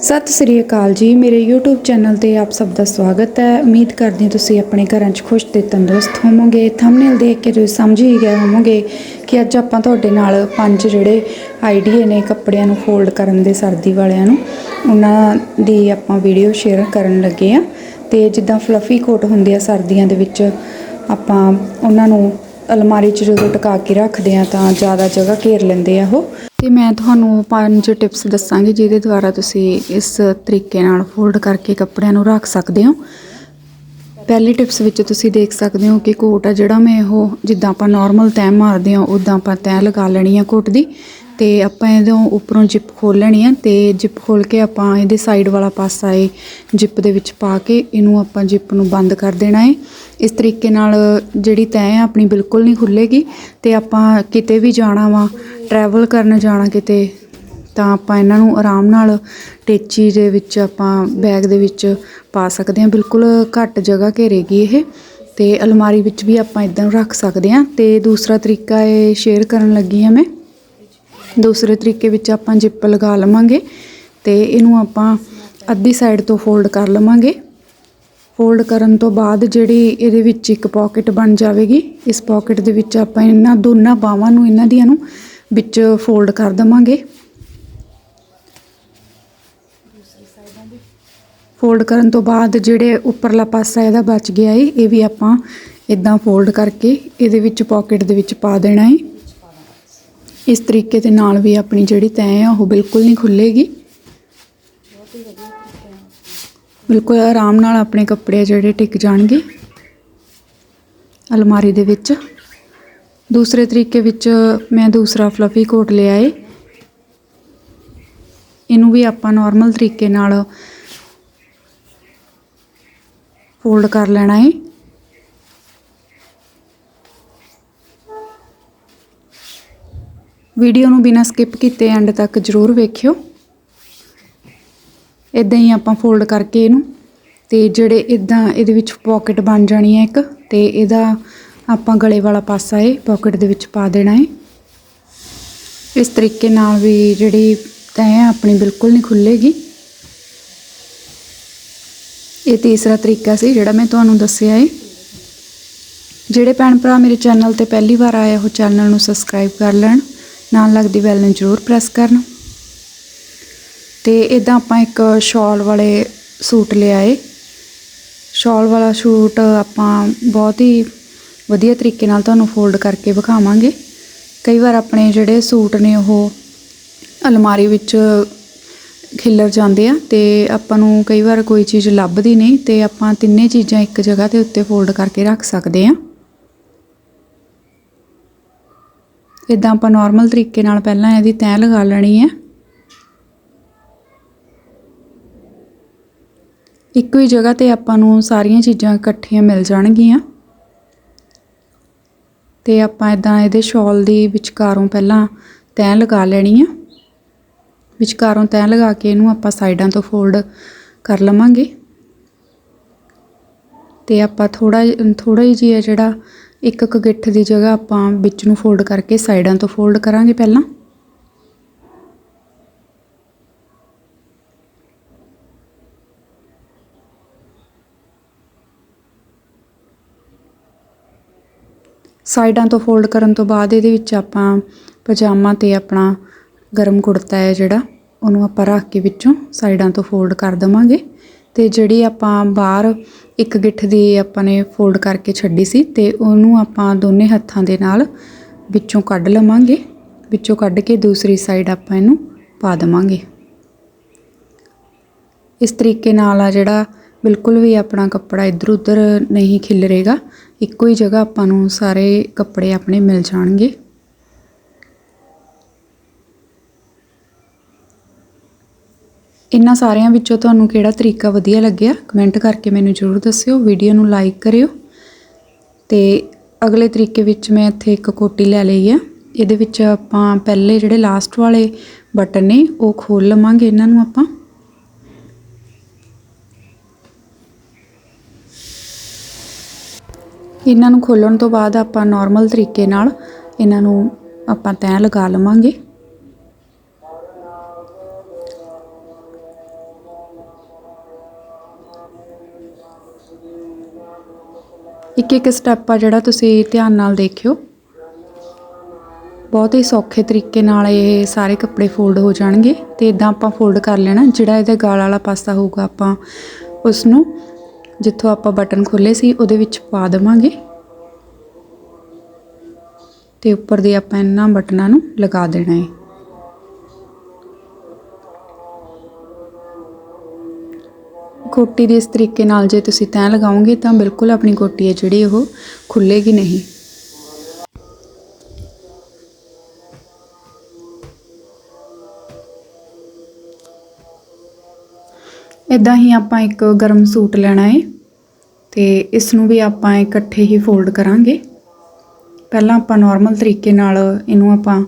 ਸਤਿ ਸ੍ਰੀ ਅਕਾਲ ਜੀ, ਮੇਰੇ YouTube channel ਤੇ ਆਪ ਸਭ ਦਾ ਸਵਾਗਤ ਹੈ। ਉਮੀਦ ਕਰਦੀ ਹਾਂ ਤੁਸੀਂ ਆਪਣੇ ਘਰਾਂ 'ਚ ਖੁਸ਼ ਤੇ ਤੰਦਰੁਸਤ ਹੋਵੋਗੇ। ਥੰਬਨੇਲ ਦੇਖ ਕੇ ਤੁਸੀਂ ਸਮਝ ਹੀ ਗਏ ਹੋਵੋਗੇ ਕਿ ਅੱਜ ਆਪਾਂ ਤੁਹਾਡੇ ਨਾਲ ਪੰਜ ਜਿਹੜੇ ਆਈਡੀਏ ਨੇ ਕੱਪੜਿਆਂ ਨੂੰ ਫੋਲਡ ਕਰਨ ਦੇ ਸਰਦੀ ਵਾਲਿਆਂ ਨੂੰ, ਉਹਨਾਂ ਦੀ ਆਪਾਂ ਵੀਡੀਓ ਸ਼ੇਅਰ ਕਰਨ ਲੱਗੇ ਆ ਤੇ ਜਿੱਦਾਂ ਫਲਫੀ ਕੋਟ ਹੁੰਦੇ ਆ ਸਰਦੀਆਂ ਦੇ ਵਿੱਚ, ਆਪਾਂ ਉਹਨਾਂ ਨੂੰ ਅਲਮਾਰੀ 'ਚ ਜਦੋਂ ਟਿਕਾ ਕੇ ਰੱਖਦੇ ਆ ਤਾਂ ਜ਼ਿਆਦਾ ਜਗ੍ਹਾ ਘੇਰ ਲੈਂਦੇ ਆ ਉਹ। ਤੇ ਮੈਂ ਤੁਹਾਨੂੰ ਪੰਜ ਟਿਪਸ ਦੱਸਾਂਗੀ ਜਿਹਦੇ ਦੁਆਰਾ ਤੁਸੀਂ ਇਸ ਤਰੀਕੇ ਨਾਲ ਫੋਲਡ ਕਰਕੇ ਕੱਪੜਿਆਂ ਨੂੰ ਰੱਖ ਸਕਦੇ ਹੋ। ਪਹਿਲੀ ਟਿਪਸ ਵਿੱਚ ਤੁਸੀਂ ਦੇਖ ਸਕਦੇ ਹੋ ਕਿ ਕੋਟ ਆ ਜਿਹੜਾ ਮੈਂ ਉਹ ਜਿੱਦਾਂ ਆਪਾਂ ਨਾਰਮਲ ਤੈਅ ਮਾਰਦੇ ਹਾਂ ਉਦਾਂ ਆਪਾਂ ਤੈਅ ਲਗਾ ਲੈਣੀ ਆ ਕੋਟ ਦੀ। ਤੇ ਆਪਾਂ ਇਹਦੋਂ ਉੱਪਰੋਂ ਜਿਪ ਖੋਲ ਲੈਣੀ ਆ ਤੇ ਜਿਪ ਖੋਲ ਕੇ ਆਪਾਂ ਇਹਦੇ ਸਾਈਡ ਵਾਲਾ ਪਾਸਾ ਏ ਜਿਪ ਦੇ ਵਿੱਚ ਪਾ ਕੇ ਇਹਨੂੰ ਆਪਾਂ ਜਿਪ ਨੂੰ ਬੰਦ ਕਰ ਦੇਣਾ ਏ। ਇਸ ਤਰੀਕੇ ਨਾਲ ਜਿਹੜੀ ਤੈਅ ਹੈ ਆਪਣੀ ਬਿਲਕੁਲ ਨਹੀਂ ਖੁੱਲੇਗੀ ਤੇ ਆਪਾਂ ਕਿਤੇ ਵੀ ਜਾਣਾ ਵਾ ਟਰੈਵਲ ਕਰਨ ਜਾਣਾ ਕਿਤੇ, ਤਾਂ ਆਪਾਂ ਇਹਨਾਂ ਨੂੰ ਆਰਾਮ ਨਾਲ ਟੇਚੀ ਦੇ ਵਿੱਚ ਆਪਾਂ ਬੈਗ ਦੇ ਵਿੱਚ ਪਾ ਸਕਦੇ ਹਾਂ। ਬਿਲਕੁਲ ਘੱਟ ਜਗ੍ਹਾ ਘੇਰੇਗੀ ਇਹ ਤੇ ਅਲਮਾਰੀ ਵਿੱਚ ਵੀ ਆਪਾਂ ਇਦਾਂ ਰੱਖ ਸਕਦੇ ਹਾਂ। ਤੇ ਦੂਸਰਾ ਤਰੀਕਾ ਇਹ ਸ਼ੇਅਰ ਕਰਨ ਲੱਗੀ ਹਾਂ ਮੈਂ। ਦੂਸਰੇ ਤਰੀਕੇ ਵਿੱਚ ਆਪਾਂ ਜਿੱਪ ਲਗਾ ਲਵਾਂਗੇ ਤੇ ਇਹਨੂੰ ਆਪਾਂ ਅੱਧੀ ਸਾਈਡ ਤੋਂ ਫੋਲਡ ਕਰ ਲਵਾਂਗੇ। ਫੋਲਡ ਕਰਨ ਤੋਂ ਬਾਅਦ ਜਿਹੜੀ ਇਹਦੇ ਵਿੱਚ ਇੱਕ ਪਾਕਟ ਬਣ ਜਾਵੇਗੀ, ਇਸ ਪਾਕਟ ਦੇ ਵਿੱਚ ਆਪਾਂ ਇਹਨਾਂ ਦੋਨਾਂ ਬਾਹਾਂ ਨੂੰ, ਇਹਨਾਂ ਦੀਆਂ ਨੂੰ ਵਿੱਚ ਫੋਲਡ ਕਰ ਦਵਾਂਗੇ। ਫੋਲਡ ਕਰਨ ਤੋਂ ਬਾਅਦ ਜਿਹੜੇ ਉੱਪਰਲਾ ਪਾਸਾ ਇਹਦਾ ਬਚ ਗਿਆ ਏ, ਇਹ ਵੀ ਆਪਾਂ ਇਦਾਂ ਫੋਲਡ ਕਰਕੇ ਇਹਦੇ ਵਿੱਚ ਪਾਕਟ ਦੇ ਵਿੱਚ ਪਾ ਦੇਣਾ ਏ। ਇਸ ਤਰੀਕੇ ਦੇ ਨਾਲ ਵੀ ਆਪਣੀ ਜਿਹੜੀ ਤੈਅ ਆ, ਉਹ ਬਿਲਕੁਲ ਨਹੀਂ ਖੁੱਲੇਗੀ ਬਿਲਕੁਲ ਆਰਾਮ ਨਾਲ ਆਪਣੇ ਕੱਪੜੇ ਆ ਜਿਹੜੇ ਟਿਕ ਜਾਣਗੇ ਅਲਮਾਰੀ ਦੇ ਵਿੱਚ। ਦੂਸਰੇ ਤਰੀਕੇ ਵਿੱਚ ਮੈਂ ਦੂਸਰਾ ਫਲਫੀ ਕੋਟ ਲਿਆ ਏ। ਇਹਨੂੰ ਵੀ ਆਪਾਂ ਨਾਰਮਲ ਤਰੀਕੇ ਨਾਲ ਫੋਲਡ ਕਰ ਲੈਣਾ ਏ। ਵੀਡੀਓ ਨੂੰ ਬਿਨਾਂ ਸਕਿਪ ਕੀਤੇ ਐਂਡ ਤੱਕ ਜ਼ਰੂਰ ਵੇਖਿਓ। ਇਦਾਂ ਹੀ ਆਪਾਂ ਫੋਲਡ ਕਰਕੇ ਇਹਨੂੰ ਤੇ ਜਿਹੜੇ ਇਦਾਂ ਇਹਦੇ ਵਿੱਚ ਪਾਕਟ ਬਣ ਜਾਣੀ ਹੈ ਇੱਕ ਤੇ ਇਹਦਾ ਆਪਾਂ ਗਲੇ ਵਾਲਾ ਪਾਸਾ ਇਹ ਪਾਕਟ ਦੇ ਵਿੱਚ ਪਾ ਦੇਣਾ ਹੈ। ਇਸ ਤਰੀਕੇ ਨਾਲ ਵੀ ਜਿਹੜੀ ਤੈਅ ਆਪਣੀ ਬਿਲਕੁਲ ਨਹੀਂ ਖੁੱਲੇਗੀ। ਇਹ ਤੀਸਰਾ ਤਰੀਕਾ ਸੀ ਜਿਹੜਾ ਮੈਂ ਤੁਹਾਨੂੰ ਦੱਸਿਆ ਹੈ। ਜਿਹੜੇ ਭੈਣ ਭਰਾ ਮੇਰੇ ਚੈਨਲ ਤੇ ਪਹਿਲੀ ਵਾਰ ਆਏ ਉਹ ਚੈਨਲ ਨੂੰ ਸਬਸਕ੍ਰਾਈਬ ਕਰ ਲੈਣ। ਨਾਲ ਲੱਗਦੀ ਬੈਲ ਨੂੰ ਜ਼ਰੂਰ ਪ੍ਰੈਸ ਕਰਨ। ਤੇ ਇਦਾਂ ਆਪਾਂ ਇੱਕ ਸ਼ਾਲ ਵਾਲੇ ਸੂਟ ਲਿਆਏ ਸ਼ਾਲ ਵਾਲਾ ਸੂਟ ਆਪਾਂ ਬਹੁਤ ਹੀ ਵਧੀਆ ਤਰੀਕੇ ਨਾਲ ਤੁਹਾਨੂੰ ਫੋਲਡ ਕਰਕੇ ਵਿਖਾਵਾਂਗੇ। ਕਈ ਵਾਰ ਆਪਣੇ ਜਿਹੜੇ ਸੂਟ ਨੇ ਉਹ ਅਲਮਾਰੀ ਵਿੱਚ ਖਿੱਲਰ ਜਾਂਦੇ ਆ ਤੇ ਆਪਾਂ ਨੂੰ ਕਈ ਵਾਰ ਕੋਈ ਚੀਜ਼ ਲੱਭਦੀ ਨਹੀਂ ਤੇ ਆਪਾਂ ਤਿੰਨੇ ਚੀਜ਼ਾਂ ਇੱਕ ਜਗ੍ਹਾ ਤੇ ਉੱਤੇ ਫੋਲਡ ਕਰਕੇ ਰੱਖ ਸਕਦੇ ਆ। ਇਦਾਂ ਆਪਾਂ ਨਾਰਮਲ ਤਰੀਕੇ ਨਾਲ ਪਹਿਲਾਂ ਇਹਦੀ ਤੈਅ ਲਗਾ ਲੈਣੀ ਹੈ। ਇੱਕੋ ਹੀ ਜਗ੍ਹਾ ਤੇ ਆਪਾਂ ਨੂੰ ਸਾਰੀਆਂ ਚੀਜ਼ਾਂ ਇਕੱਠੀਆਂ ਮਿਲ ਜਾਣਗੀਆਂ। ਤੇ ਆਪਾਂ ਇਦਾਂ ਇਹਦੇ ਸ਼ਾਲ ਦੀ ਵਿਚਕਾਰੋਂ ਪਹਿਲਾਂ ਤੈਅ ਲਗਾ ਲੈਣੀ ਆ। ਵਿਚਕਾਰੋਂ ਤੈਅ ਲਗਾ ਕੇ ਇਹਨੂੰ ਆਪਾਂ ਸਾਈਡਾਂ ਤੋਂ ਫੋਲਡ ਕਰ ਲਵਾਂਗੇ। ਤੇ ਆਪਾਂ ਥੋੜਾ ਥੋੜਾ ਹੀ ਜਿਹਾ ਜਿਹੜਾ ਇੱਕ ਇੱਕ ਗਿੱਠ ਦੀ ਜਗ੍ਹਾ ਆਪਾਂ ਵਿੱਚ ਨੂੰ ਫੋਲਡ ਕਰਕੇ ਸਾਈਡਾਂ ਤੋਂ ਫੋਲਡ ਕਰਾਂਗੇ ਪਹਿਲਾਂ। ਸਾਈਡਾਂ ਤੋਂ ਫੋਲਡ ਕਰਨ ਤੋਂ ਬਾਅਦ ਇਹਦੇ ਵਿੱਚ ਆਪਾਂ ਪਜਾਮਾ ਤੇ ਆਪਣਾ ਗਰਮ ਕੁੜਤਾ ਹੈ ਜਿਹੜਾ, ਉਹਨੂੰ ਆਪਾਂ ਰੱਖ ਕੇ ਵਿੱਚੋਂ ਸਾਈਡਾਂ ਤੋਂ ਫੋਲਡ ਕਰ ਦਵਾਂਗੇ। ਤੇ ਜਿਹੜੀ ਆਪਾਂ ਬਾਹਰ ਇੱਕ ਗਿੱਠ ਦੀ ਆਪਾਂ ਨੇ ਫੋਲਡ ਕਰਕੇ ਛੱਡੀ ਸੀ ਤੇ ਉਹਨੂੰ ਆਪਾਂ ਦੋਨੇ ਹੱਥਾਂ ਦੇ ਨਾਲ ਵਿੱਚੋਂ ਕੱਢ ਲਵਾਂਗੇ। ਵਿੱਚੋਂ ਕੱਢ ਕੇ ਦੂਸਰੀ ਸਾਈਡ ਆਪਾਂ ਇਹਨੂੰ ਪਾ ਦਵਾਂਗੇ। ਇਸ ਤਰੀਕੇ ਨਾਲ ਆ ਜਿਹੜਾ ਬਿਲਕੁਲ ਵੀ ਆਪਣਾ ਕੱਪੜਾ ਇੱਧਰ ਉੱਧਰ ਨਹੀਂ ਖਿਲਰੇਗਾ ਇੱਕੋ ਹੀ ਜਗ੍ਹਾ ਆਪਾਂ ਨੂੰ ਸਾਰੇ ਕੱਪੜੇ ਆਪਣੇ ਮਿਲ ਜਾਣਗੇ। ਇਹਨਾਂ ਸਾਰਿਆਂ ਵਿੱਚੋਂ ਤੁਹਾਨੂੰ ਕਿਹੜਾ ਤਰੀਕਾ ਵਧੀਆ ਲੱਗਿਆ ਕਮੈਂਟ ਕਰਕੇ ਮੈਨੂੰ ਜ਼ਰੂਰ ਦੱਸਿਓ ਵੀਡੀਓ ਨੂੰ ਲਾਈਕ ਕਰਿਓ। ਤੇ ਅਗਲੇ ਤਰੀਕੇ ਵਿੱਚ ਮੈਂ ਇੱਥੇ ਇੱਕ ਕੋਟੀ ਲੈ ਲਈ ਆ। ਇਹਦੇ ਵਿੱਚ ਆਪਾਂ ਪਹਿਲੇ ਜਿਹੜੇ ਲਾਸਟ ਵਾਲੇ ਬਟਨ ਨੇ, ਉਹ ਖੋਲ ਲਵਾਂਗੇ ਇਹਨਾਂ ਨੂੰ ਆਪਾਂ। ਇਹਨਾਂ ਨੂੰ ਖੋਲਣ ਤੋਂ ਬਾਅਦ ਆਪਾਂ ਨਾਰਮਲ ਤਰੀਕੇ ਨਾਲ ਇਹਨਾਂ ਨੂੰ ਆਪਾਂ ਤੈਅ ਲਗਾ ਲਵਾਂਗੇ। ਇੱਕ ਇੱਕ ਸਟੈਪ ਆ ਜਿਹੜਾ ਤੁਸੀਂ ਧਿਆਨ ਨਾਲ ਦੇਖਿਓ। ਬਹੁਤ ਹੀ ਸੌਖੇ ਤਰੀਕੇ ਨਾਲ ਇਹ ਸਾਰੇ ਕੱਪੜੇ ਫੋਲਡ ਹੋ ਜਾਣਗੇ ਤੇ ਇਦਾਂ ਆਪਾਂ ਫੋਲਡ ਕਰ ਲੈਣਾ। ਜਿਹੜਾ ਇਹਦੇ ਗਾਲ ਵਾਲਾ ਪਾਸਾ ਹੋਊਗਾ ਆਪਾਂ ਉਸ ਨੂੰ ਜਿੱਥੋਂ ਆਪਾਂ ਬਟਨ ਖੋਲੇ ਸੀ ਉਹਦੇ ਵਿੱਚ ਪਾ ਦੇਵਾਂਗੇ। ਤੇ ਉੱਪਰ ਦੇ ਆਪਾਂ ਇਹਨਾਂ ਬਟਨਾਂ ਨੂੰ ਲਗਾ ਦੇਣਾ ਹੈ ਕੋਟੀ ਦੇ ਇਸ ਤਰੀਕੇ ਨਾਲ ਜੇ ਤੁਸੀਂ ਤੈਅ ਲਗਾਓਗੇ ਤਾਂ ਬਿਲਕੁਲ ਆਪਣੀ ਕੋਟੀ ਹੈ ਜਿਹੜੀ ਉਹ ਖੁੱਲੇਗੀ ਨਹੀਂ। ਇਦਾਂ ਹੀ ਆਪਾਂ ਇੱਕ ਗਰਮ ਸੂਟ ਲੈਣਾ ਹੈ ਤੇ ਇਸ ਨੂੰ ਵੀ ਆਪਾਂ ਇਕੱਠੇ ਹੀ ਫੋਲਡ ਕਰਾਂਗੇ। ਪਹਿਲਾਂ ਆਪਾਂ ਨਾਰਮਲ ਤਰੀਕੇ ਨਾਲ ਇਹਨੂੰ ਆਪਾਂ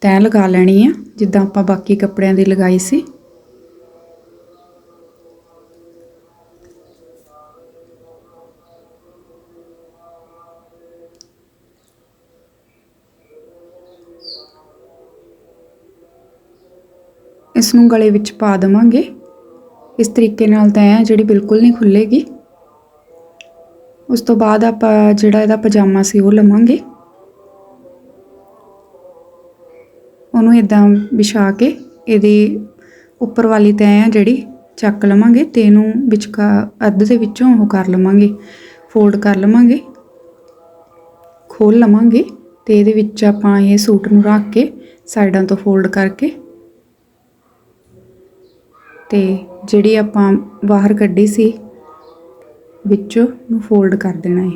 ਤੈਅ ਲਗਾ ਲੈਣੀ ਆ, ਜਿੱਦਾਂ ਆਪਾਂ ਬਾਕੀ ਕੱਪੜਿਆਂ ਦੀ ਲਗਾਈ ਸੀ। ਇਸ ਨੂੰ ਗਲੇ ਵਿੱਚ ਪਾ ਦੇਵਾਂਗੇ। ਇਸ ਤਰੀਕੇ ਨਾਲ ਤਾਂ ਹੈ ਜਿਹੜੀ ਬਿਲਕੁਲ ਨਹੀਂ ਖੁੱਲੇਗੀ ਉਸ ਤੋਂ ਬਾਅਦ ਆਪਾਂ ਜਿਹੜਾ ਇਹਦਾ ਪਜਾਮਾ ਸੀ ਉਹ ਲਵਾਂਗੇ। ਉਹਨੂੰ ਇਦਾਂ ਵਿਛਾ ਕੇ ਇਹਦੀ ਉੱਪਰ ਵਾਲੀ ਤੈਅ ਆ ਜਿਹੜੀ ਚੱਕ ਲਵਾਂਗੇ ਤੇ ਇਹਨੂੰ ਵਿਚਕਾ ਅੱਧ ਦੇ ਵਿੱਚੋਂ ਉਹ ਕਰ ਲਵਾਂਗੇ ਫੋਲਡ ਕਰ ਲਵਾਂਗੇ ਖੋਲ ਲਵਾਂਗੇ ਤੇ ਇਹਦੇ ਵਿੱਚ ਆਪਾਂ ਇਹ ਸੂਟ ਨੂੰ ਰੱਖ ਕੇ ਸਾਈਡਾਂ ਤੋਂ ਫੋਲਡ ਕਰਕੇ ਤੇ ਜਿਹੜੀ ਆਪਾਂ ਬਾਹਰ ਕੱਢੀ ਸੀ, ਵਿੱਚੋਂ ਨੂੰ ਫੋਲਡ ਕਰ ਦੇਣਾ ਹੈ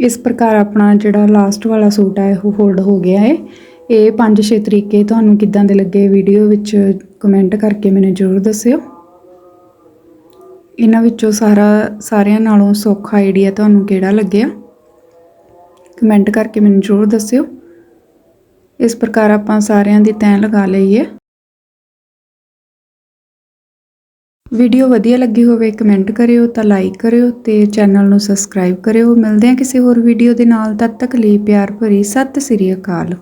ਇਸ ਪ੍ਰਕਾਰ ਆਪਣਾ ਜਿਹੜਾ ਲਾਸਟ ਵਾਲਾ ਸੂਟ ਹੈ ਉਹ ਫੋਲਡ ਹੋ ਗਿਆ ਹੈ ਇਹ ਪੰਜ ਛੇ ਤਰੀਕੇ ਤੁਹਾਨੂੰ ਕਿੱਦਾਂ ਦੇ ਲੱਗੇ ਵੀਡੀਓ ਵਿੱਚ ਕਮੈਂਟ ਕਰਕੇ ਮੈਨੂੰ ਜ਼ਰੂਰ ਦੱਸਿਓ। ਇਹਨਾਂ ਵਿੱਚੋਂ ਸਾਰਾ ਸਾਰਿਆਂ ਨਾਲੋਂ ਸੌਖਾ ਆਈਡੀਆ ਤੁਹਾਨੂੰ ਕਿਹੜਾ ਲੱਗਿਆ? ਕਮੈਂਟ ਕਰਕੇ ਮੈਨੂੰ ਜ਼ਰੂਰ ਦੱਸਿਓ। ਇਸ ਪ੍ਰਕਾਰ ਆਪਾਂ ਸਾਰਿਆਂ ਦੀ ਤੈਅ ਲਗਾ ਲਈ ਹੈ ਵੀਡੀਓ ਵਧੀਆ ਲੱਗੀ ਹੋਵੇ, ਕਮੈਂਟ ਕਰਿਓ ਤਾਂ ਲਾਈਕ ਕਰਿਓ ਤੇ ਚੈਨਲ ਨੂੰ ਸਬਸਕ੍ਰਾਈਬ ਕਰਿਓ। ਮਿਲਦੇ ਹਾਂ ਕਿਸੇ ਹੋਰ ਵੀਡੀਓ ਦੇ ਨਾਲ, ਤਦ ਤੱਕ ਲਈ ਪਿਆਰ ਭਰੀ, ਸਤਿ ਸ੍ਰੀ ਅਕਾਲ।